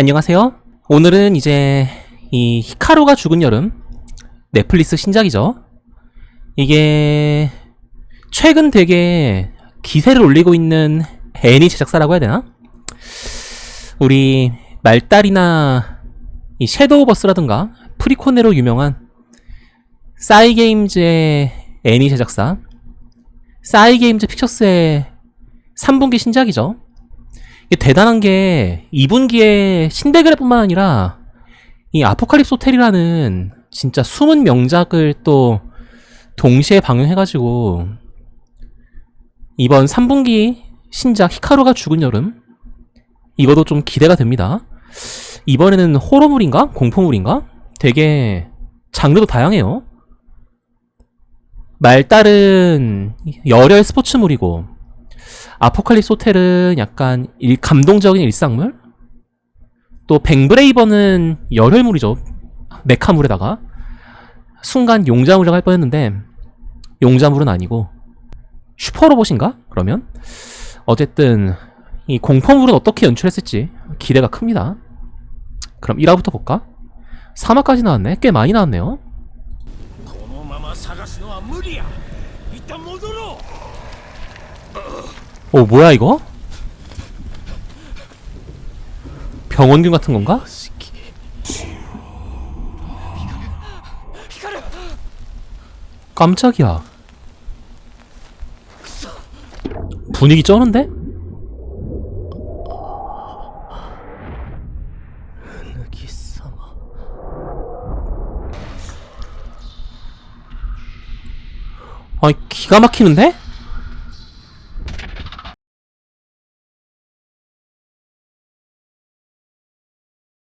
안녕하세요. 오늘은 이제 이 히카루가 죽은 여름 넷플릭스 신작이죠. 이게 최근 되게 기세를 올리고 있는 애니 제작사라고 해야 되나? 우리 말달이나 이 섀도우 버스라든가 프리코네로 유명한 싸이게임즈의 애니 제작사 싸이게임즈 픽처스의 3분기 신작이죠. 대단한 게 2분기에 신데그레뿐만 아니라 이 아포칼립스 호텔이라는 진짜 숨은 명작을 또 동시에 방영해가지고 이번 3분기 신작 히카루가 죽은 여름 이것도 좀 기대가 됩니다. 이번에는 호러물인가? 공포물인가? 되게 장르도 다양해요. 말달은 열혈 스포츠물이고 아포칼립스 호텔은 약간 일, 감동적인 일상물? 또 뱅브레이버는 열혈물이죠. 메카물에다가. 순간 용자물이라고 할 뻔했는데 용자물은 아니고 슈퍼로봇인가? 그러면? 어쨌든 이 공포물은 어떻게 연출했을지 기대가 큽니다. 그럼 1화부터 볼까? 3화까지 나왔네? 꽤 많이 나왔네요. 오 뭐야 이거? 병원균 같은 건가? 깜짝이야 분위기 쩌는데? 아니 기가 막히는데?